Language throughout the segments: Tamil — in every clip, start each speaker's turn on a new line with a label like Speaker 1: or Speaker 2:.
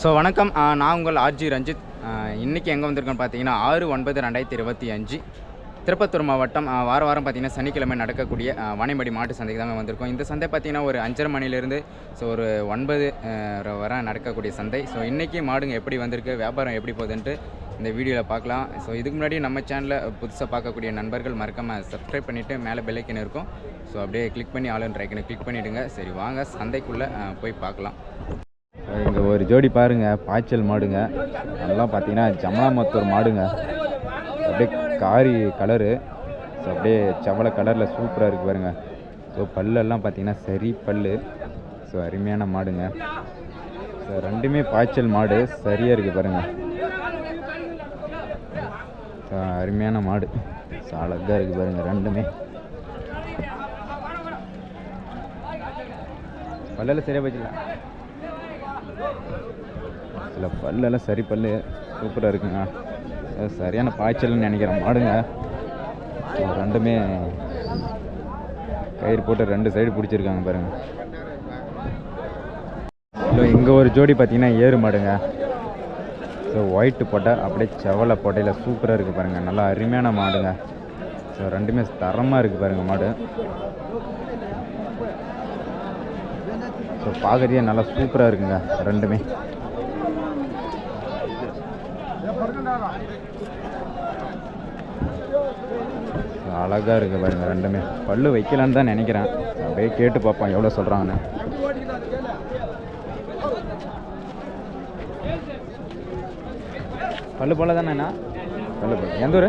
Speaker 1: ஸோ வணக்கம். நான் உங்கள் ஆர்ஜி ரஞ்சித். இன்றைக்கி எங்கே வந்திருக்கோன்னு பார்த்தீங்கன்னா ஆறு ஒன்பது ரெண்டாயிரத்தி இருபத்தி அஞ்சு திருப்பத்தூர் மாவட்டம் வார வாரம் பார்த்திங்கன்னா சனிக்கிழமை நடக்கக்கூடிய ஆ, மாட்டு சந்தைக்கு தாங்க வந்திருக்கோம். இந்த சந்தை பார்த்தீங்கன்னா ஒரு அஞ்சரை மணிலேருந்து ஸோ ஒரு ஒன்பது வர வரை நடக்கக்கூடிய சந்தை. ஸோ இன்றைக்கி மாடுங்க எப்படி வந்திருக்கு வியாபாரம் எப்படி போகுதுன்ட்டு இந்த வீடியோவில் பார்க்கலாம். ஸோ இதுக்கு முன்னாடி நம்ம சேனலில் புதுசாக பார்க்கக்கூடிய நண்பர்கள் மறக்காமல் சப்ஸ்கிரைப் பண்ணிவிட்டு மேலே பெல்லைக்கன் இருக்கும். ஸோ அப்படியே கிளிக் பண்ணி ஆளுன்ற ஐக்கனை கிளிக் பண்ணிவிடுங்க சரி வாங்க சந்தைக்குள்ளே போய் பார்க்கலாம். இங்கே ஒரு ஜோடி பாருங்கள் பாய்ச்சல் மாடுங்க. அதெல்லாம் பார்த்தீங்கன்னா ஜமலாமத்தூர் மாடுங்க. அப்படியே காரி கலரு. ஸோ அப்படியே செவலை கலரில் சூப்பராக இருக்குது பாருங்கள் ஸோ பல்லெல்லாம் பார்த்தீங்கன்னா சரி பல்லு. ஸோ அருமையான மாடுங்க. ஸோ ரெண்டுமே பாய்ச்சல் மாடு. சரியாக இருக்குது பாருங்கள் ஸோ அருமையான மாடு. ஸோ அழகாக இருக்குது பாருங்கள் ரெண்டுமே. பல்லெல்லாம் சரியாக போச்சுக்கலாம் இல்லை பல்லெல்லாம் சரி பல்லு. சூப்பராக இருக்குங்க. சரியான பாய்ச்சல்னு நினைக்கிறேன் மாடுங்க. ரெண்டுமே கயிறு போட்டு ரெண்டு சைடு பிடிச்சிருக்காங்க பாருங்கள் இல்லை இங்கே ஒரு ஜோடி பார்த்தீங்கன்னா ஏறு மாடுங்க. ஸோ ஒயிட்டு போட்டை அப்படியே செவலை போட்டையில் சூப்பராக இருக்குது பாருங்கள் நல்லா அருமையான மாடுங்க. ஸோ ரெண்டுமே தரமாக இருக்குது பாருங்கள் மாடு. ஸோ பார்க்குறதே நல்லா சூப்பராக இருக்குங்க ரெண்டுமே. அழகாக இருக்குது பாருங்க ரெண்டுமே. பல்லு வைக்கலான்னு தான் நினைக்கிறேன். அப்படியே கேட்டு பார்ப்போம் எவ்வளோ சொல்கிறாங்கன்னு பல்லு போல தானேண்ணா பல்லு போல. எந்த ஊர்?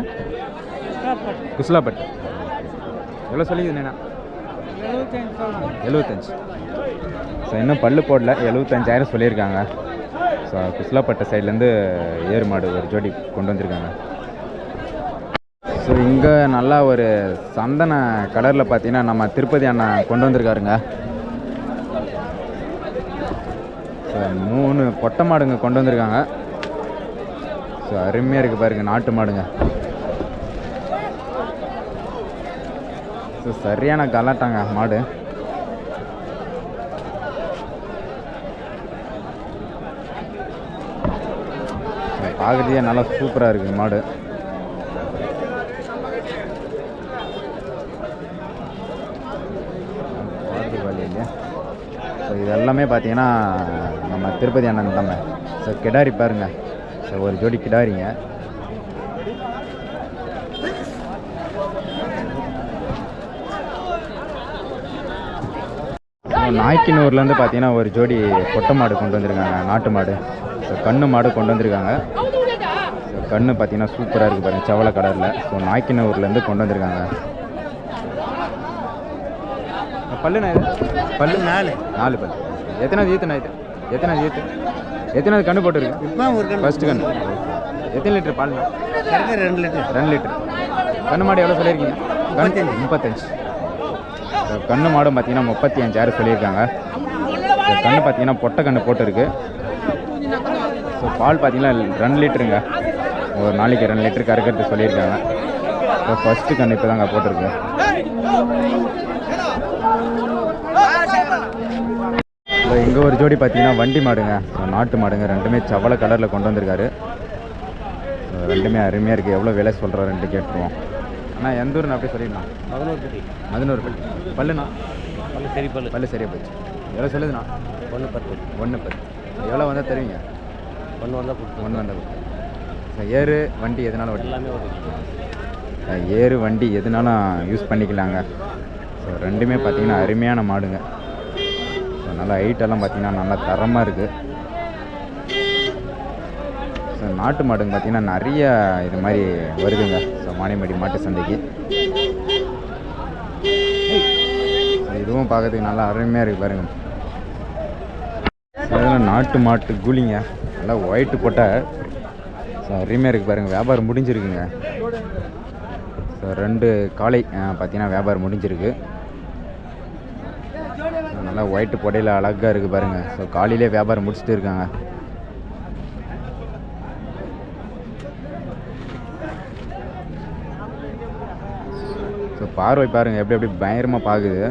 Speaker 1: குஸ்லாப்பட்டு எவ்வளோ சொல்லிக்குதுண்ணா எழுபத்தஞ்சு ஸோ இன்னும் பல்லு போடல. எழுபத்தஞ்சாயிரம் சொல்லியிருக்காங்க. ஸோ குஸ்லாப்பட்ட சைட்லேருந்து ஏறு மாடு ஒரு ஜோடி கொண்டு வந்திருக்காங்க. ஸோ இங்கே நல்லா ஒரு சந்தன கலரில் பார்த்தீங்கன்னா நம்ம திருப்பதி அண்ணா கொண்டு வந்திருக்காருங்க. ஸோ மூணு கொட்டை மாடுங்க கொண்டு வந்திருக்காங்க. ஸோ அருமையாக இருக்குது பாருங்க நாட்டு மாடுங்க. ஸோ சரியான கலாட்டாங்க மாடு. பார்க்குறதே நல்லா சூப்பராக இருக்குது மாடு. ஸோ இது எல்லாமே பார்த்தீங்கன்னா நம்ம திருப்பதி அண்ணன் தாங்க ஸோ கிடாரி பாருங்க. ஸோ ஒரு ஜோடி கிடாரிங்க. நாய்க்கினூர்லேருந்து பார்த்தீங்கன்னா ஒரு ஜோடி பொட்டை மாடு கொண்டு வந்திருக்காங்க. நாட்டு மாடு. ஸோ கண்ணு மாடு கொண்டு வந்திருக்காங்க. கண்ணு பார்த்தீங்கன்னா சூப்பராக இருக்குது பாருங்க செவலை கலரில். ஸோ நாய்க்கினூர்லேருந்து கொண்டு வந்திருக்காங்க. பல்லுண்ணா இது பல்லு நாலு நாலு பல்லு. எத்தனாவது ஈத்துண்ணா இது? எத்தனாவது ஈத்து? எத்தனாவது கண்ணு போட்டுருக்கு?
Speaker 2: இப்போ ஒரு கண்
Speaker 1: ஃபர்ஸ்ட் கண்ணு. எத்தனை லிட்டர்
Speaker 2: கறக்க ரெண்டு லிட்டர்.
Speaker 1: ரெண்டு லிட்டர். கண்ணு மாடு எவ்வளோ சொல்லியிருக்கீங்க? கண் முப்பத்தஞ்சு. ஸோ கண்ணு மாடும் பார்த்தீங்கன்னா முப்பத்தி அஞ்சாயிரம் சொல்லியிருக்காங்க. ஸோ கண்ணு பார்த்தீங்கன்னா பொட்டை கண்ணு போட்டிருக்கு. ஸோ பால் பார்த்தீங்கன்னா ரெண்டு லிட்டருங்க. ஒரு நாளைக்கு ரெண்டு லிட்டர் கறக்கிறது சொல்லியிருக்காங்க. ஸோ ஃபஸ்ட்டு கண்ணு இப்போ தாங்க போட்டிருக்கு. ஸோ இங்கே ஒரு ஜோடி பார்த்தீங்கன்னா வண்டி மாடுங்க. நாட்டு மாடுங்க. ரெண்டுமே செவலை கலரில் கொண்டு வந்திருக்காரு. ரெண்டுமே அருமையாக இருக்குது எவ்வளோ விலை சொல்கிறோம் ரெண்டு கேட்டுருவோம். அண்ணா எந்த ஊர்னு அப்படியே சொல்லிடலாம்
Speaker 2: பதினோரு பட்டி
Speaker 1: மதனூர் பள்ளி பல்லுண்ணா?
Speaker 2: பல்லு சரி பல்லு.
Speaker 1: பல்லு சரியாக போச்சு. எவ்வளோ சொல்லுதுண்ணா?
Speaker 2: ஒன்று பத்து.
Speaker 1: ஒன்று பத்து. எவ்வளோ வந்தால் தருவீங்க?
Speaker 2: ஒன்று வந்தால் கொடுத்து
Speaker 1: ஒன்று வந்தால் ஸோ ஏறு வண்டி எதுனாலும் அஹ் ஏறு வண்டி எதுனாலும் யூஸ் பண்ணிக்கலாங்க. ஸோ ரெண்டுமே பார்த்தீங்கன்னா அருமையான மாடுங்க. ஸோ நல்லா ஹைட்டெல்லாம் பார்த்தீங்கன்னா நல்லா தரமாக இருக்குது ஸோ நாட்டு மாடுங்க பார்த்தீங்கன்னா நிறைய இது மாதிரி வருதுங்க. ஸோ மானியமடி மாட்டு சந்தைக்கு. இதுவும் பார்க்கறதுக்கு நல்லா அருமையாக இருக்குது பாருங்க. அதெல்லாம் நாட்டு மாட்டு கூலிங்க. நல்லா ஒயிட்டு போட்ட ஸோ அருமையாக இருக்குது பாருங்கள் வியாபாரம் முடிஞ்சிருக்குங்க. ஸோ ரெண்டு காலை பார்த்தீங்கன்னா வியாபாரம் முடிஞ்சிருக்கு. நல்லா ஒயிட்டு புடையில் அழகாக இருக்குது பாருங்கள் ஸோ காலையிலே வியாபாரம் முடிச்சுட்டு இருக்காங்க. ஸோ பார்வை பாருங்கள் எப்படி எப்படி பயங்கரமாக பார்க்குது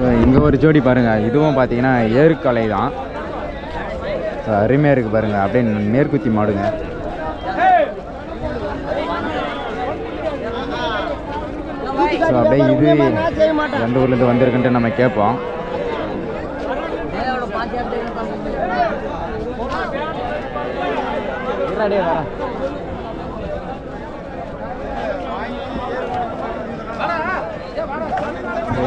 Speaker 1: ஸோ இங்கே ஒரு ஜோடி பாருங்கள் இதுவும் பார்த்தீங்கன்னா ஏறுக்கலை தான். அருமையாக இருக்குது பாருங்கள் அப்படியே நேர்குத்தி மாடுங்க. ஸோ அப்படியே இது எந்த ஊர்லேருந்து வந்திருக்குன்ட்டு நம்ம கேட்போம்.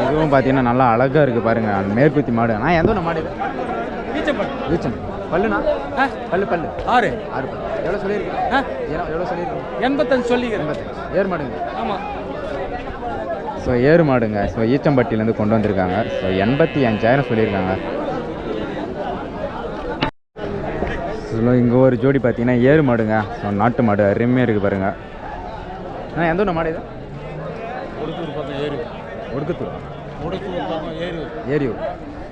Speaker 1: இதுவும் பார்த்தீங்கன்னா நல்லா அழகாக இருக்குது பாருங்கள் மேற்குத்தி மாடு. நான் எந்த மாடு இது? பல்லுண்ணா? பல்லு பல்லு.
Speaker 3: ஆறு.
Speaker 1: ஆறு பல்லு. எவ்வளோ சொல்லியிருக்கேன்
Speaker 3: ஆ?
Speaker 1: எவ்வளோ சொல்லியிருக்கேன்
Speaker 3: எண்பத்தஞ்சு சொல்லிக்கிறேன்
Speaker 1: எண்பத்தஞ்சு. ஏர் மாடுங்க.
Speaker 3: ஆமாம்
Speaker 1: ஸோ ஏறு மாடுங்க. ஸோ ஈச்சம்பட்டியிலேருந்து கொண்டு வந்திருக்காங்க. ஸோ எண்பத்தி அஞ்சாயிரம் சொல்லியிருக்காங்க. ஸோ இங்கே ஒரு ஜோடி பார்த்தீங்கன்னா ஏறு மாடுங்க. ஸோ நாட்டு மாடு அருமையாக இருக்குது பாருங்க. ஆ எந்த ஒன்று மாடு இது?
Speaker 3: ஒடுக்கூர் பக்கம் ஏறு.
Speaker 1: ஒடுக்கத்தூர்
Speaker 3: ஒடுக்கூர் பக்கம் ஏறு.
Speaker 1: ஏரியூர்.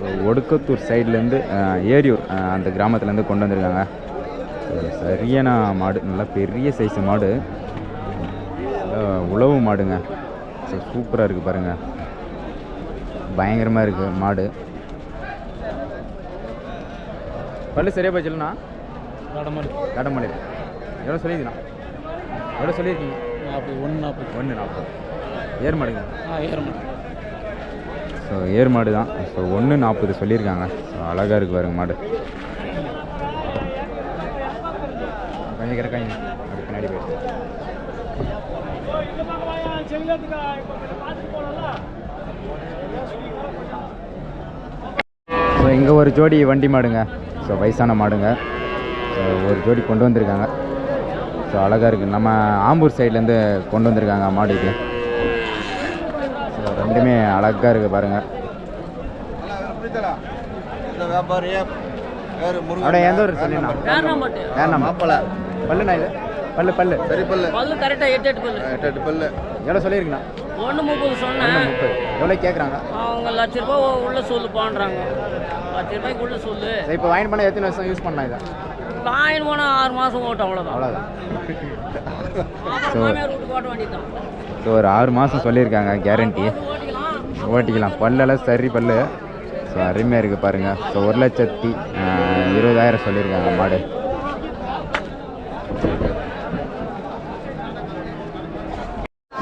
Speaker 1: ஸோ ஒடுக்கத்தூர் சைட்லேருந்து ஏரியூர் அந்த கிராமத்துலேருந்து கொண்டு வந்திருக்காங்க. சரியான மாடு நல்லா பெரிய சைஸ் மாடு. உழவு மாடுங்க. ஸோ சூப்பராக இருக்குது பாருங்கள் பயங்கரமாக இருக்குது மாடு. பல்லு சரியாக போச்சுலண்ணா கடமாடு எவ்வளோ சொல்லியிருக்கீண்ணா எவ்வளோ சொல்லியிருக்கீங்க?
Speaker 3: நாற்பது ஒன்று நாற்பது.
Speaker 1: ஒன்று நாற்பது. ஏர் மாடுங்க.
Speaker 3: ஆ ஏறமாடு
Speaker 1: ஸோ ஏர் மாடு தான். ஸோ ஒன்று நாற்பது சொல்லியிருக்காங்க. ஸோ அழகாக இருக்குது பாருங்க மாடு. கொஞ்சம் கிடக்காங்க பின்னாடி போயிடுச்சு ஸோ இங்கே ஒரு ஜோடி வண்டி மாடுங்க. ஸோ வயசான மாடுங்க. ஸோ ஒரு ஜோடி கொண்டு வந்திருக்காங்க. ஸோ அழகாக இருக்குது நம்ம ஆம்பூர் சைட்லேருந்து கொண்டு வந்திருக்காங்க மாடு இது ரெண்டுமே அழகாக இருக்குது பாருங்கள் அப்படியே எந்த ஒரு சொல்லிண்ணா வேணாம்.
Speaker 4: மாப்பிள.
Speaker 1: பல்லுண்ணா இது? பல்லு பல்லு.
Speaker 4: சரி பல்லு.
Speaker 5: பல்லு கரெக்டாக எட்டு எட்டு பல்லு.
Speaker 4: எட்டு எட்டு பல்லு.
Speaker 1: எவ்வளோ சொல்லியிருக்குண்ணா
Speaker 5: ஒன்று முப்பது சொன்னேன்.
Speaker 1: முப்பது. எவ்வளோ கேட்குறாங்க
Speaker 5: அவங்க லட்ச ரூபாய் உள்ள சொல்லு பான்றாங்க. லட்ச ரூபாய்க்கு உள்ள சொல்லு.
Speaker 1: இப்போ வாங்கி பண்ண எத்தனை வருஷம் யூஸ் பண்ணலாம் இதை?
Speaker 5: வாங்கிட்டு போனால் ஆறு மாதம் ஓட்டும் அவ்வளோதான்
Speaker 1: அவ்வளோதான்
Speaker 5: மாமியார் வீட்டுக்கு ஓட்ட வேண்டியதுதான்.
Speaker 1: ஸோ ஒரு ஆறு மாதம் சொல்லியிருக்காங்க கேரண்டி
Speaker 5: ஓட்டிக்கலாம்.
Speaker 1: பல்லெல்லாம் சரி பல்லு. ஸோ அருமையாக இருக்குது பாருங்கள் ஸோ ஒரு லட்சத்தி இருபதாயிரம் சொல்லியிருக்காங்க மாடு.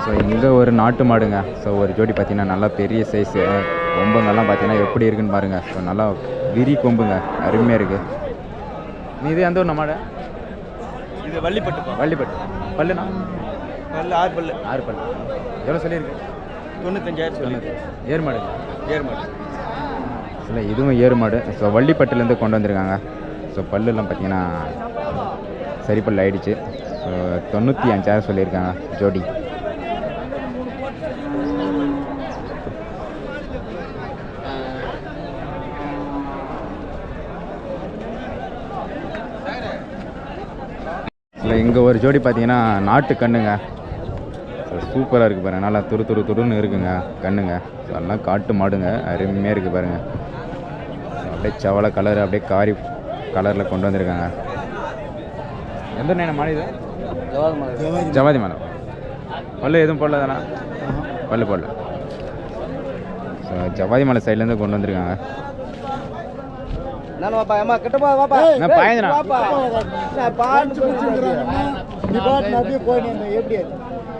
Speaker 1: ஸோ இங்கே ஒரு நாட்டு மாடுங்க. ஸோ ஒரு ஜோடி பார்த்தீங்கன்னா நல்லா பெரிய சைஸு கொம்புங்கெல்லாம் பார்த்தீங்கன்னா எப்படி இருக்குன்னு பாருங்கள் ஸோ நல்லா விரி கொம்புங்க. அருமையாக இருக்குது இது எந்த ஒரு மாடு?
Speaker 3: இது வள்ளிப்பட்டு
Speaker 1: வள்ளிப்பட்டு. பல்லுண்ணா?
Speaker 3: பல்லு ஆறு பல்லு.
Speaker 1: ஆறு பல்லு. எவ்வளோ சொல்லியிருக்கு?
Speaker 3: தொண்ணூத்தஞ்சாயிரம் சொல்லி.
Speaker 1: ஏர் மாடுங்க
Speaker 3: ஏறுமாடு
Speaker 1: இல்லை இதுவும் ஏறு மாடு. ஸோ வள்ளிப்பட்டுலேருந்து கொண்டு வந்திருக்காங்க. ஸோ பல்லுலாம் பார்த்தீங்கன்னா சரி பல்லு ஆயிடுச்சு. ஸோ தொண்ணூற்றி அஞ்சாயிரம் சொல்லியிருக்காங்க ஜோடி. இல்லை இங்கே ஒரு ஜோடி பார்த்தீங்கன்னா நாட்டு கண்ணுங்க சூப்பராக இருக்குது பாருங்க. நல்லா துரு துரு துருன்னு இருக்குங்க. கண்ணுங்க. எல்லாம் காட்டு மாடுங்க. அருமையாக இருக்குது பாருங்க. ஸோ அப்படியே செவலை கலர் அப்படியே காரி கலரில் கொண்டு வந்திருக்காங்க. எந்த நேரம் மாடு இது? ஜவாதி மலை பல்லு எதுவும் போடல தானே? பல்லு போடல. ஸோ ஜவாதி மலை சைட்லேருந்து கொண்டு வந்திருக்காங்க.
Speaker 4: நான்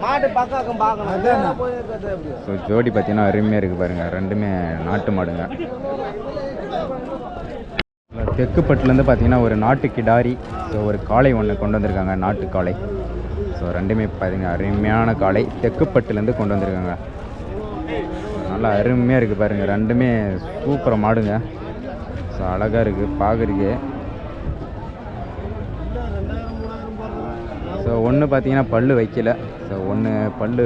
Speaker 4: மாட்டு பக்கம் பார்க்கணும். போய் இருக்கிறது எப்படி
Speaker 1: ஸோ ஜோடி பார்த்தீங்கன்னா அருமையாக இருக்குது பாருங்கள் ரெண்டுமே நாட்டு மாடுங்க. தெக்குப்பட்டுலேருந்து பார்த்தீங்கன்னா ஒரு நாட்டு கிடாரி ஸோ ஒரு காளை ஒன்று கொண்டு வந்திருக்காங்க நாட்டு காளை. ஸோ ரெண்டுமே பார்த்தீங்க அருமையான காளை. தெக்குப்பட்டுலேருந்து கொண்டு வந்திருக்காங்க. நல்லா அருமையாக இருக்குது பாருங்கள் ரெண்டுமே சூப்பராக மாடுங்க. ஸோ அழகாக இருக்குது பார்க்குறதுக்கு ஸோ ஒன்று பார்த்தீங்கன்னா பல் வைக்கல. ஸோ ஒன்று பல்லு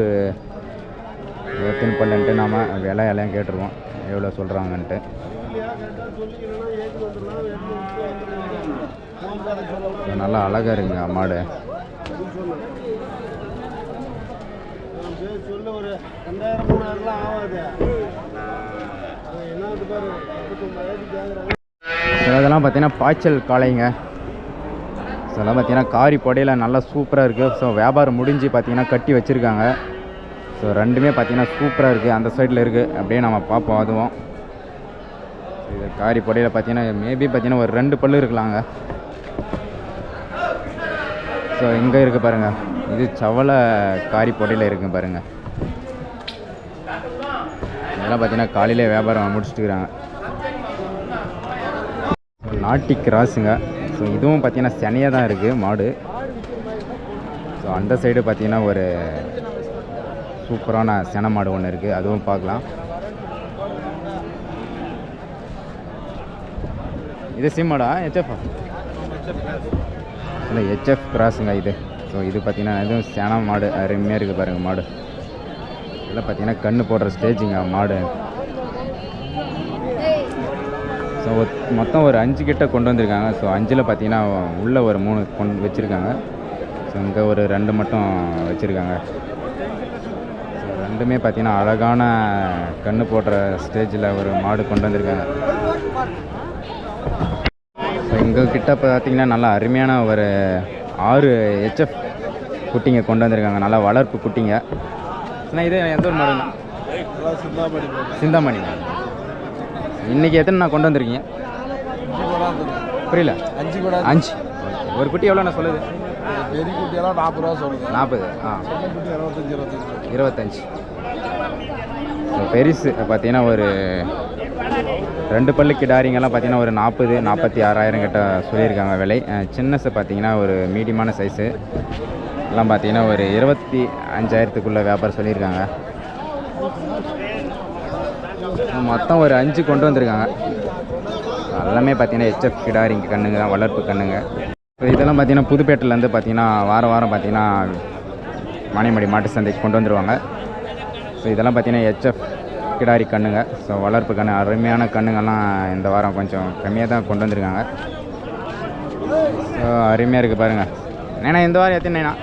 Speaker 1: எத்தனை பல்லுன்ட்டு நாம் விலை எல்லாம் கேட்டுருவோம். எவ்வளோ சொல்கிறாங்கன்ட்டு நல்லா அழகாக இருக்குங்க மாடு. இதெல்லாம் பார்த்தீங்கன்னா பாய்ச்சல் காளைங்க. ஸோ அதெல்லாம் பார்த்தீங்கன்னா காரி புடையில நல்லா சூப்பராக இருக்குது ஸோ வியாபாரம் முடிஞ்சு பார்த்தீங்கன்னா கட்டி வச்சுருக்காங்க. ஸோ ரெண்டுமே பார்த்தீங்கன்னா சூப்பராக இருக்குது அந்த சைடில் இருக்குது அப்படியே நம்ம பார்ப்போம் அதுவும். இது காரி புடையில் பார்த்தீங்கன்னா மேபி பார்த்தீங்கன்னா ஒரு ரெண்டு பல்லு இருக்கலாங்க. ஸோ இங்கே இருக்குது பாருங்கள் இது சவலை காரி புடையில் இருக்குது பாருங்கள் இதெல்லாம் பார்த்தீங்கன்னா காலையிலே வியாபாரம் முடிச்சுட்டுக்கிறாங்க நாட்டி கிராஸுங்க. ஸோ இதுவும் பார்த்தீங்கன்னா சென்னையாக தான் இருக்குது மாடு. ஸோ அந்த சைடு பார்த்தீங்கன்னா ஒரு சூப்பரான சென மாடு ஒன்று இருக்குது அதுவும் பார்க்கலாம். இது சிம்மாடா ஹெச்எஃப் இல்லை ஹெச்எஃப் கிராஸுங்க இது. ஸோ இது பார்த்தீங்கன்னா இதுவும் சென மாடு அருமையாக இருக்குது பாருங்கள் மாடு. இதெல்லாம் பார்த்தீங்கன்னா கண்ணு போடுற ஸ்டேஜுங்க மாடு. ஸோ மொத்தம் ஒரு அஞ்சு கிட்ட கொண்டு வந்திருக்காங்க. ஸோ அஞ்சில் பார்த்தீங்கன்னா உள்ளே ஒரு மூணு கொண்டு வச்சுருக்காங்க. ஸோ இங்கே ஒரு ரெண்டு மட்டும் வச்சுருக்காங்க. ஸோ ரெண்டுமே பார்த்தீங்கன்னா அழகான கண்ணு போடுற ஸ்டேஜில் ஒரு மாடு கொண்டு வந்திருக்காங்க. ஸோ எங்கள் கிட்ட பார்த்தீங்கன்னா நல்லா அருமையான ஒரு ஆறு ஹெச்எஃப் குட்டிங்க கொண்டு வந்திருக்காங்க. நல்லா வளர்ப்பு குட்டிங்க. அண்ணா இது எந்த ஒரு மாடுங்க சிந்தாமணி இன்னைக்கு எத்தனை நான் கொண்டு வந்திருக்கீங்க? புரியல.
Speaker 3: அஞ்சு. கூட
Speaker 1: அஞ்சு ஒரு குட்டி எவ்வளோ நான் சொல்லுது
Speaker 3: பெரிய குட்டியெல்லாம் நாற்பது ரூபா சொல்லுங்க
Speaker 1: நாற்பது. ஆ.
Speaker 3: இருபத்தஞ்சி இருபத்தஞ்சி.
Speaker 1: இருபத்தஞ்சி. பெருசு. பார்த்தீங்கன்னா ஒரு ரெண்டு பல்லு கிடாரிங்கெல்லாம் பார்த்தீங்கன்னா ஒரு நாற்பது நாற்பத்தி ஆறாயிரம் கிட்ட சொல்லியிருக்காங்க விலை. அஹ் சின்னசு பார்த்தீங்கன்னா ஒரு மீடியமான சைஸு எல்லாம் பார்த்தீங்கன்னா ஒரு இருபத்தி அஞ்சாயிரத்துக்குள்ளே வியாபாரம் சொல்லியிருக்காங்க. மொத்தம் ஒரு அஞ்சு கொண்டு வந்திருக்காங்க. எல்லாமே பார்த்தீங்கன்னா ஹெச்எஃப் கிடாரிங்க கண்ணுங்க தான் வளர்ப்பு கண்ணுங்க. இதெல்லாம் பார்த்தீங்கன்னா புதுப்பேட்டிலேருந்து பார்த்தீங்கன்னா வாரம் வாரம் பார்த்தீங்கன்னா மணிமடி மாட்டு சந்தைக்கு கொண்டு வந்துருவாங்க. ஸோ இதெல்லாம் பார்த்தீங்கன்னா ஹெச்எஃப் கிடாரி கண்ணுங்க. ஸோ வளர்ப்பு கண்ணு அருமையான கண்ணுங்கெல்லாம் இந்த வாரம் கொஞ்சம் கம்மியாக தான் கொண்டு வந்திருக்காங்க. ஸோ அருமையாக இருக்குது பாருங்கள் நேனா இந்த வாரம் எத்தனை நேனா?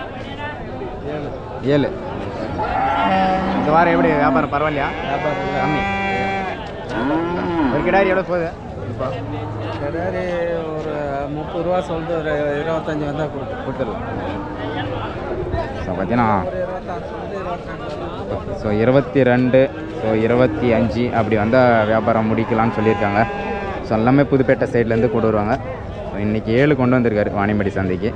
Speaker 1: ஏழு. இந்த வாரம் எப்படி வியாபாரம் பரவாயில்லையா? கம்மி. ஒரு கிடாரி எவ்வளோ போகுது? இப்போ
Speaker 3: கிடாரி ஒரு முப்பது ரூபா சொல்லிட்டு ஒரு இருபத்தஞ்சி வந்தால் கொடுக்கும்
Speaker 1: கொடுத்துடலாம். ஸோ பார்த்தீங்கன்னா ஸோ இருபத்தி ரெண்டு ஸோ இருபத்தி அஞ்சு அப்படி வந்தால் வியாபாரம் முடிக்கலாம்னு சொல்லியிருக்காங்க. ஸோ எல்லாமே புதுப்பேட்டை சைட்லேருந்து கொண்டு வருவாங்க. ஸோ இன்றைக்கி ஏழு கொண்டு வந்திருக்காரு வாணிமடி சந்தைக்கு.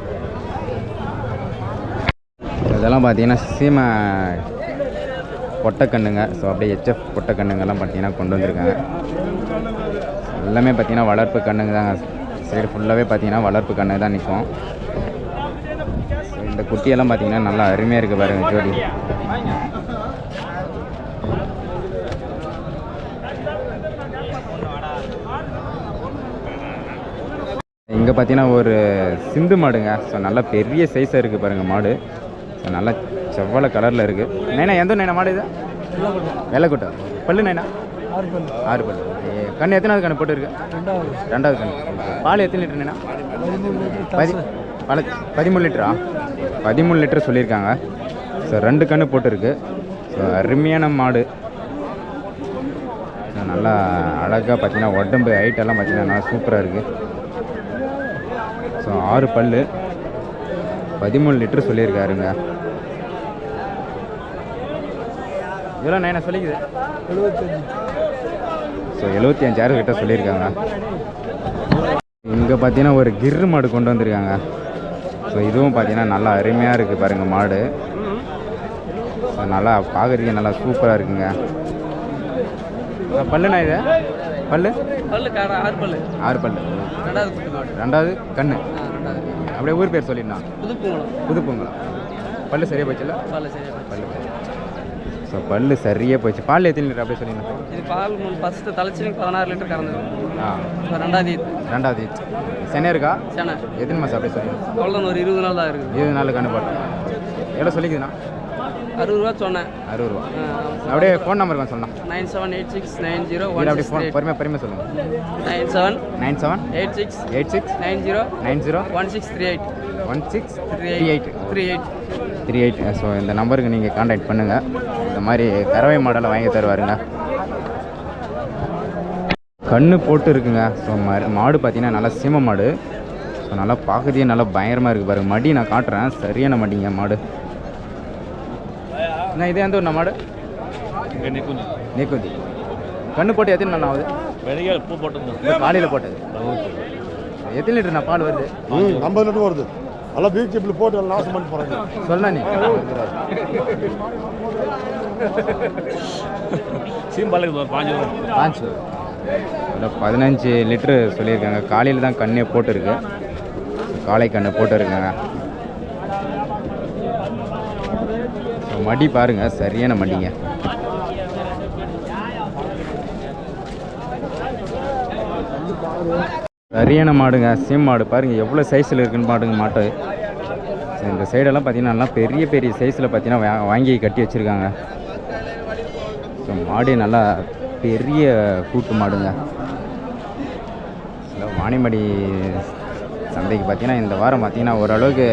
Speaker 1: இதெல்லாம் பார்த்தீங்கன்னா சீமை பொட்டைக்கண்ணுங்க. ஸோ அப்படியே ஹெச்எஃப் பொட்டைக்கண்ணுங்கெல்லாம் பார்த்தீங்கன்னா கொண்டு வந்திருக்காங்க. எல்லாமே பார்த்தீங்கன்னா வளர்ப்பு கண்ணுங்க தாங்க சைடு ஃபுல்லாகவே பார்த்தீங்கன்னா வளர்ப்பு கண்ணு தான் நிற்கும் ஸோ இந்த குட்டியெல்லாம் பார்த்தீங்கன்னா நல்லா அருமையாக இருக்குது பாருங்க ஜோடி. இங்கே பார்த்தீங்கன்னா ஒரு சிந்து மாடுங்க. ஸோ நல்லா பெரிய சைஸாக இருக்குது பாருங்கள் மாடு. ஸோ நல்லா செவ்வளை கலரில் இருக்குது நைனா எந்த நைனா மாடு இது? வெள்ளைக்குட்டை. பல்லு நைனா?
Speaker 3: ஆறு பல்லு.
Speaker 1: ஆறு பல்லு கண்ணு எத்தனாவது கண்ணு போட்டுருக்கு?
Speaker 3: ரெண்டாவது
Speaker 1: ரெண்டாவது கண்ணு பால் எத்தனை லிட்டர் நைனா? பதி பல பதிமூணு லிட்டரா? பதிமூணு லிட்டர் சொல்லியிருக்காங்க. ஸோ ரெண்டு கன்று போட்டிருக்கு. ஸோ அருமையான மாடு. நல்லா அழகாக பார்த்தீங்கன்னா உடம்பு ஹைட்டெல்லாம் பார்த்தீங்கன்னா நல்லா சூப்பராக இருக்குது ஸோ ஆறு பல் பதிமூணு லிட்டர் சொல்லியிருக்காருங்க. எவ்வளோ நான் சொல்லிக்குது?
Speaker 3: எழுபத்தஞ்சி
Speaker 1: ஸோ எழுபத்தி அஞ்சாயிரம் கிட்ட சொல்லியிருக்காங்க? இங்கே பார்த்தீங்கன்னா ஒரு கிர்ரு மாடு கொண்டு வந்திருக்காங்க. ஸோ இதுவும் பார்த்தீங்கன்னா நல்லா அருமையாக இருக்குது பாருங்கள் மாடு. ஸோ நல்லா பார்க்குறதுக்கு நல்லா சூப்பராக இருக்குங்க. பல்லுண்ணா இது? பல்லு?
Speaker 5: பல்லு ஆறு பல்லு.
Speaker 1: ஆறு பல்லு.
Speaker 5: ரெண்டாவது
Speaker 1: ரெண்டாவது கண்ணு. அப்படியே ஊர் பேர் சொல்லிடலாம்.
Speaker 5: புதுப்பூங்குளம்.
Speaker 1: புதுப்பொங்கலம் பல்லு சரியாக போச்சுல்ல?
Speaker 5: பல்லு சரியா போச்சு.
Speaker 1: பல்லு ஸோ பல்லு சரியாக போச்சு. பால் எத்தனை லிட்டர் அப்படியே சொல்லிடலாம்
Speaker 5: இது பால் ஃபஸ்ட்டு தலைச்சிலிங்க பதினாறு லிட்டர் கறந்துடும்
Speaker 1: ஆ.
Speaker 5: ரெண்டாவது.
Speaker 1: ரெண்டாவது சென்னை இருக்கா?
Speaker 5: சேனை
Speaker 1: எத்தனை மாதம் அப்படியே சொல்லிடலாம்
Speaker 5: அவ்வளோதான் ஒரு இருபது நாள் தான் இருக்குது.
Speaker 1: இருபது நாள் கண்ணு போட்டேன் எவ்வளோ சொல்லிக்குதுண்ணா?
Speaker 5: அறுபது ரூபா சொன்னேன்.
Speaker 1: அறுபது ரூபா. அப்படியே ஃபோன் நம்பர் கொஞ்சம் சொல்லலாம்
Speaker 5: nine seven eight six nine zero one
Speaker 1: அப்படியே ஃபோன் பொறுமையாக பொறுமையாக சொல்லுங்கள்
Speaker 5: nine seven
Speaker 1: nine seven
Speaker 5: eight six
Speaker 1: eight six
Speaker 5: nine zero
Speaker 1: nine zero
Speaker 5: one six three eight.
Speaker 1: One six
Speaker 5: three eight. Three eight.
Speaker 1: Three eight. So இந்த நம்பருக்கு நீங்கள் காண்டாக்ட் பண்ணுங்கள் மாதிரி கறவை மாடலை வாங்கி தருவாருங்க. கண்ணு போட்டு இருக்குங்க. ஸோ மாடு பார்த்தீங்கன்னா நல்லா சீம மாடு. ஸோ நல்லா பார்க்கறதே நல்லா பயங்கரமாக இருக்குது பாருங்க. மடி நான் காட்டுறேன். சரியான மடிங்க மாடு. என்ன இதே எந்த ஒரு மாடு? நீக்குந்தி கண்ணு போட்டு எத்தனை நாள் ஆகுது? காலையில் போட்டது. எத்தனை லிட்டர் நான் பால் வருது?
Speaker 6: ஐம்பது லிட்டர் வருது. எல்லாம் பீச் போட்டு நாசம் பண்ணி போகிறாங்க
Speaker 1: சொல்லலாம் நீ.
Speaker 2: சீம்பாலுக்கு பாஞ்சு
Speaker 1: இல்லை பதினஞ்சு லிட்ரு சொல்லியிருக்காங்க. காலையில் தான் கண்ணே போட்டிருக்கு. காலை கண்ணு போட்டிருக்காங்க. மடி பாருங்க. சரியான மடிங்க. சரியான மாடுங்க சீம் மாடு. பாருங்கள் எவ்வளோ சைஸில் இருக்குன்னு மாடுங்க மாட்டு. ஸோ இந்த சைடெல்லாம் பார்த்தீங்கன்னா நல்லா பெரிய பெரிய சைஸில் பார்த்தீங்கன்னா வாங்கி கட்டி வச்சுருக்காங்க. ஸோ மாடு நல்லா பெரிய கூட்டு மாடுங்க. ஸோ வாணிமடி சந்தைக்கு பார்த்தீங்கன்னா இந்த வாரம் பார்த்தீங்கன்னா ஓரளவுக்கு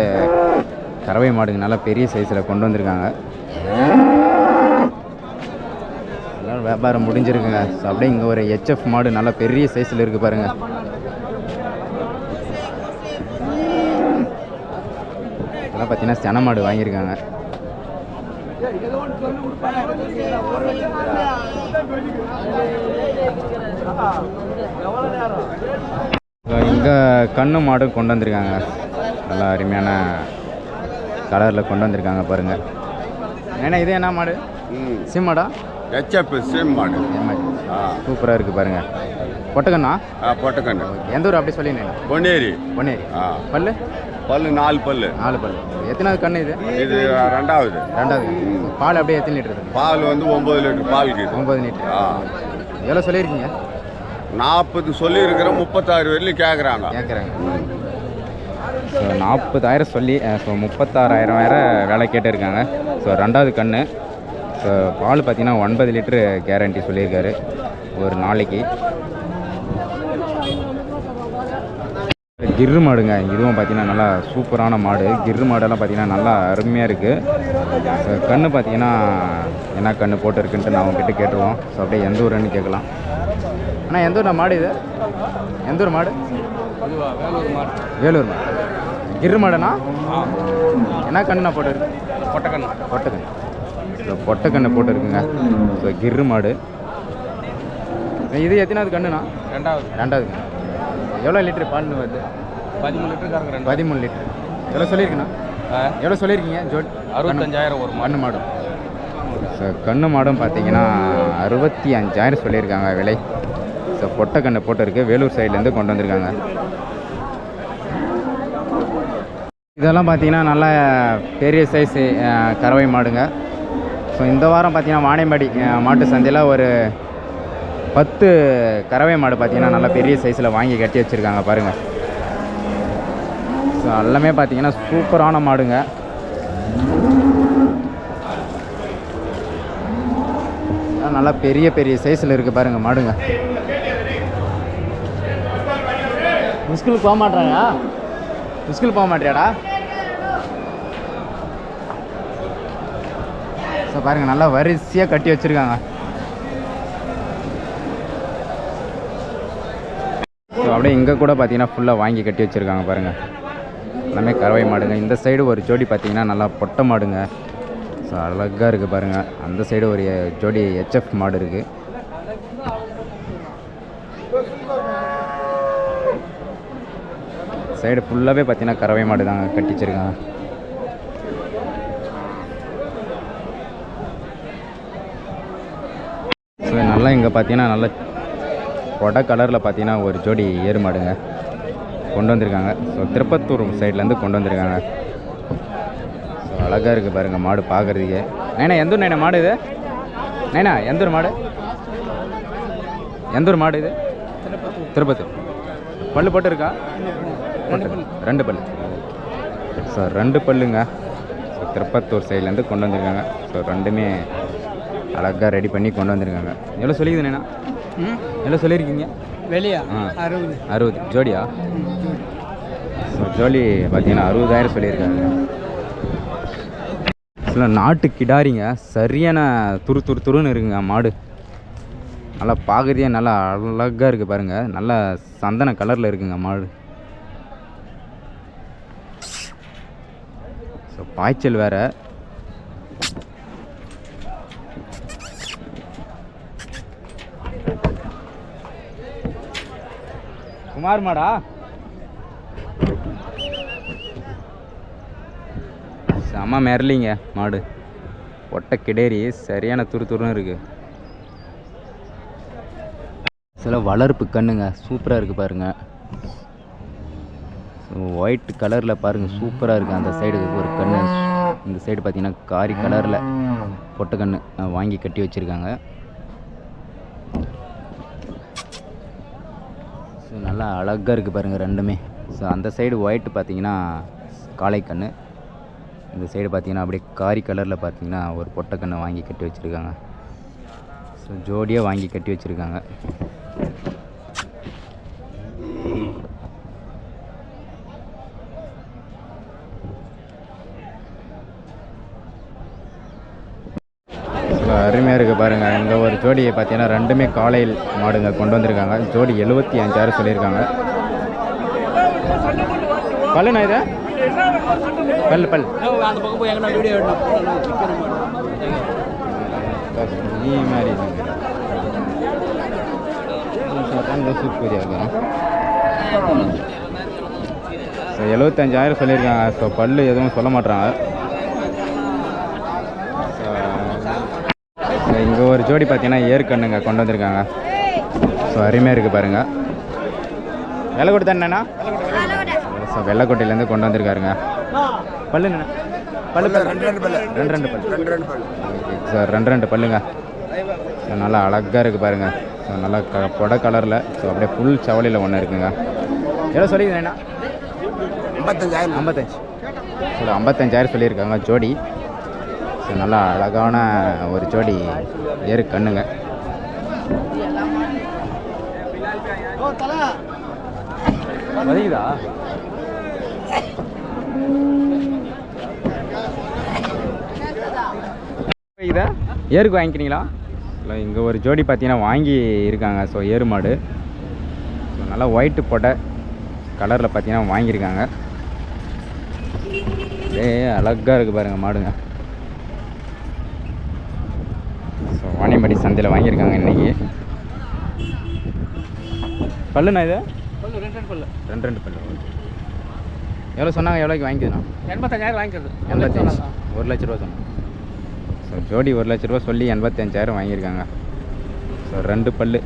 Speaker 1: கறவை மாடுங்க நல்லா பெரிய சைஸில் கொண்டு வந்திருக்காங்க. எல்லாம் வியாபாரம் முடிஞ்சிருக்குங்க. ஸோ அப்படியே இங்கே ஒரு ஹெச்எஃப் மாடு நல்லா பெரிய சைஸில் இருக்குது பாருங்கள் பார்த்தீங்கன்னா சென மாடு வாங்கியிருக்காங்க. இங்கே கண்ணு மாடும் கொண்டு வந்திருக்காங்க. நல்லா அருமையான கலரில் கொண்டு வந்திருக்காங்க பாருங்கள் ஏன்னா இது என்ன மாடு? சிம்மாடா
Speaker 7: ஹெச்எப் சேம் மாடு.
Speaker 1: சூப்பராக இருக்குது பாருங்கள் பொட்டக்கண்ணா?
Speaker 7: ஆ பொட்டக்கண்ணு.
Speaker 1: எந்த ஊர் அப்படி சொல்லினேன்
Speaker 7: பொன்னேரி.
Speaker 1: பொன்னேரி.
Speaker 7: ஆ.
Speaker 1: பல்லு?
Speaker 7: பல்லு நாலு பல்லு.
Speaker 1: நாலு பல்லு. எத்தனாவது கண்ணு இது?
Speaker 7: இது ரெண்டாவது.
Speaker 1: ரெண்டாவது. பால் அப்படியே எத்தனை லிட்டர்
Speaker 7: பால் வந்து ஒம்பது லிட்டர் பால் இருக்குது
Speaker 1: ஒம்பது லிட்டர். எவ்வளோ சொல்லியிருக்கீங்க?
Speaker 7: நாற்பது சொல்லியிருக்கிற முப்பத்தாறு வரையிலும் கேட்குறாங்க
Speaker 1: கேட்குறாங்க ஸோ நாற்பதாயிரம் சொல்லி ஸோ முப்பத்தாறாயிரம் வேற வேலை கேட்டிருக்காங்க. ஸோ ரெண்டாவது கண்ணு. ஸோ பால் பார்த்தீங்கன்னா ஒன்பது லிட்ரு கேரண்டி சொல்லியிருக்காரு. ஒரு நாளைக்கு. கிர்ரு மாடுங்க. இதுவும் பார்த்தீங்கன்னா நல்லா சூப்பரான மாடு. கிர்ரு மாடெல்லாம் பார்த்தீங்கன்னா நல்லா அருமையாக இருக்குது கண்ணு பார்த்தீங்கன்னா என்ன கண்ணு போட்டிருக்குன்ட்டு நான் அவங்ககிட்ட கேட்டுருவோம். ஸோ அப்படியே எந்த ஊருன்னு கேட்கலாம். அண்ணா எந்த ஊர் மாடு இது? எந்த ஊர் மாடு? வேலூர் மாடு. கிரு மாடுண்ணா? என்ன கண்ணுண்ணா போட்டு பொட்டக்கண்ணு. பொட்டக்கண்ணு. ஸோ பொட்டக்கண்ணு போட்டு இருக்குங்க ஸோ கிரு மாடு. இது எத்தனாவது கண்ணுண்ணா?
Speaker 3: ரெண்டாவது.
Speaker 1: ரெண்டாவது எவ்வளோ லிட்டரு பால்னு வருது?
Speaker 3: பதிமூணு லிட்டர் கறக்குறேன்
Speaker 1: பதிமூணு லிட்டரு. எவ்வளோ சொல்லியிருக்குண்ணா எவ்வளோ சொல்லியிருக்கீங்க ஜோட்?
Speaker 3: அறுபத்தஞ்சாயிரம் ஒரு
Speaker 1: கண்ணு மாடும். ஸோ கண்ணு மாடும் பார்த்தீங்கன்னா அறுபத்தி அஞ்சாயிரம் சொல்லியிருக்காங்க விலை. ஸோ பொட்டை கண்ணு போட்டிருக்கு. வேலூர் சைட்லேருந்து கொண்டு வந்திருக்காங்க. இதெல்லாம் பார்த்தீங்கன்னா நல்ல பெரிய சைஸு கறவை மாடுங்க. ஸோ இந்த வாரம் பார்த்தீங்கன்னா வாணியம்பாடி மாட்டு சந்தையில் ஒரு பத்து கறவை மாடு பார்த்தீங்கன்னா நல்லா பெரிய சைஸில் வாங்கி கட்டி வச்சுருக்காங்க பாருங்கள் ஸோ எல்லாமே பார்த்தீங்கன்னா சூப்பரான மாடுங்க. நல்லா பெரிய பெரிய சைஸில் இருக்குது பாருங்க மாடுங்க. ஸ்கூலுக்கு போக மாட்டாங்க ஸ்கூல் போக மாட்டியாடா? ஸோ பாருங்க நல்லா வரிசையாக கட்டி வச்சுருக்காங்க. அப்படியே இங்கே கூட பார்த்தீங்கன்னா ஃபுல்லாக வாங்கி கட்டி வச்சுருக்காங்க பாருங்கள் எல்லாமே கறவை மாடுங்க. இந்த சைடு ஒரு ஜோடி பார்த்தீங்கன்னா நல்லா பொட்டை மாடுங்க. ஸோ அழகாக இருக்குது பாருங்கள் அந்த சைடு ஒரு ஜோடி ஹெச்எஃப் மாடு இருக்குது சைடு ஃபுல்லாகவே பார்த்தீங்கன்னா கறவை மாடு தாங்க கட்டி வச்சிருக்காங்க. ஸோ நல்லா இங்கே பார்த்தீங்கன்னா நல்லா கொடை கலரில் பார்த்தீங்கன்னா ஒரு ஜோடி ஏறு மாடுங்க கொண்டு வந்திருக்காங்க. ஸோ திருப்பத்தூர் சைட்லேருந்து கொண்டு வந்திருக்காங்க. ஸோ அழகாக இருக்குது பாருங்கள் மாடு பார்க்குறதுக்கே நைனா எந்த நைனா மாடு இது? நைனா எந்த ஒரு மாடு? எந்த ஊர் மாடு இது? திருப்பத்தூர். பல்லு போட்டு இருக்கா ரெண்டு பல்லு. ஸோ ரெண்டு பல்லுங்க. ஸோ திருப்பத்தூர் சைட்லேருந்து கொண்டு வந்திருக்காங்க. ஸோ ரெண்டுமே அழகாக ரெடி பண்ணி கொண்டு வந்திருக்காங்க. எவ்வளோ சொல்லிக்குது நைனா? எவ்வளோ சொல்லியிருக்கீங்க?
Speaker 3: வெளியா?
Speaker 1: ஆ.
Speaker 3: அறுபது.
Speaker 1: அறுபது. ஜோடியா? ஜோடி. பார்த்தீங்கன்னா அறுபதாயிரம் சொல்லியிருக்காங்க. சில நாட்டு கிடாரிங்க சரியான துரு துரு துருன்னு இருக்குங்க மாடு. நல்லா பார்க்குறதே நல்லா அழகாக இருக்குது பாருங்கள் நல்லா சந்தன கலரில் இருக்குங்க மாடு. ஸோ பாய்ச்சல் வேற. குமார் மாடா செம மிரளிங்க மாடு. ஒட்டை கிடேரி சரியான துரு துருன்னு இருக்கு. சில வளர்ப்பு கண்ணுங்க சூப்பராக இருக்குது பாருங்க. ஒயிட் கலரில் பாருங்கள் சூப்பராக இருக்குது அந்த சைடுக்கு ஒரு கண்ணு. இந்த சைடு பார்த்தீங்கன்னா காரி கலரில் பொட்டை கண்ணு. வாங்கி கட்டி வச்சுருக்காங்க. ஸோ நல்லா அழகாக இருக்குது பாருங்கள் ரெண்டுமே. ஸோ அந்த சைடு ஒயிட் பார்த்தீங்கன்னா காளை இந்த சைடு பார்த்தீங்கன்னா அப்படியே காரி கலரில் பார்த்தீங்கன்னா ஒரு பொட்டை கண்ணை வாங்கி கட்டி வச்சுருக்காங்க. ஸோ ஜோடியாக வாங்கி கட்டி வச்சுருக்காங்க. அருமையாக இருக்குது பாருங்கள் இந்த ஒரு ஜோடியை பார்த்தீங்கன்னா ரெண்டுமே காலையில் மாடுங்க கொண்டு வந்திருக்காங்க. ஜோடி எழுபத்தி அஞ்சாயிரம் சொல்லியிருக்காங்க. பல்லுண்ணா இது? பல் பல் மாதிரி ஸோ எழுபத்தஞ்சாயிரம் சொல்லியிருக்காங்க. ஸோ பல்லு எதுவும் சொல்ல மாட்றாங்க. ஸோ இங்கே ஒரு ஜோடி பார்த்தீங்கன்னா ஏற்கண்ணுங்க கொண்டு வந்திருக்காங்க. ஸோ அருமையாக இருக்குது பாருங்கள் விலை கொடுத்தா என்னண்ணா? ஸோ வெள்ளைக்கோட்டையிலேருந்து கொண்டு வந்திருக்காருங்க. பல்லு என்னண்ணா? பல்லு ரெண்டு ரெண்டு பல்லு. ரெண்டு ரெண்டு பல்லு. ரெண்டு ரெண்டு பல்லு. சார் ரெண்டு ரெண்டு பல்லுங்க. ஸோ நல்லா அழகாக இருக்குது பாருங்க. ஸோ நல்லா க பொட கலரில். ஸோ அப்படியே ஃபுல் சவலியில் ஒன்று இருக்குங்க. எவ்வளோ சொல்லியிருந்தேண்ணா ஐம்பத்தஞ்சாயிரம். ஐம்பத்தஞ்சு. ஸோ ஐம்பத்தஞ்சாயிரம் சொல்லியிருக்காங்க ஜோடி. நல்லா அழகான ஒரு ஜோடி ஏறு கண்ணுங்க. வதக்குதா இதை ஏருக்கு வாங்கிக்கிறீங்களா? இல்லை இங்கே ஒரு ஜோடி பார்த்தீங்கன்னா வாங்கி இருக்காங்க. ஸோ ஏறு மாடு. ஸோ நல்லா ஒயிட்டு பொட்டை கலரில் பார்த்தீங்கன்னா வாங்கியிருக்காங்க. ஏ அழகாக இருக்குது பாருங்கள் மாடுங்க. ஸோ வாணியம்படி சந்தையில் வாங்கியிருக்காங்க இன்றைக்கி பல்லுண்ணா இது?
Speaker 3: ரெண்டு ரெண்டு பல்லு.
Speaker 1: ரெண்டு ரெண்டு பல்லு எவ்வளோ சொன்னாங்க எவ்வளோக்கு வாங்கிக்கிறதுண்ணா
Speaker 3: எண்பத்தஞ்சாயிரம் வாங்கிக்கிறது.
Speaker 1: எண்பத்தஞ்சு. ஒரு லட்ச ரூபா சொன்னேன் ஸோ ஜோடி ஒரு லட்ச ரூபா சொல்லி எண்பத்தஞ்சாயிரம் வாங்கியிருக்காங்க. ஸோ ரெண்டு பல்லு.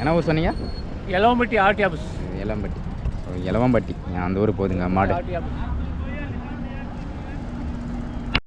Speaker 1: என்ன ஊர் சொன்னீங்க?
Speaker 3: Elavampatti RT office
Speaker 1: Ilampatti so Ilavampatti அந்த ஊர் போகுதுங்க மாடு.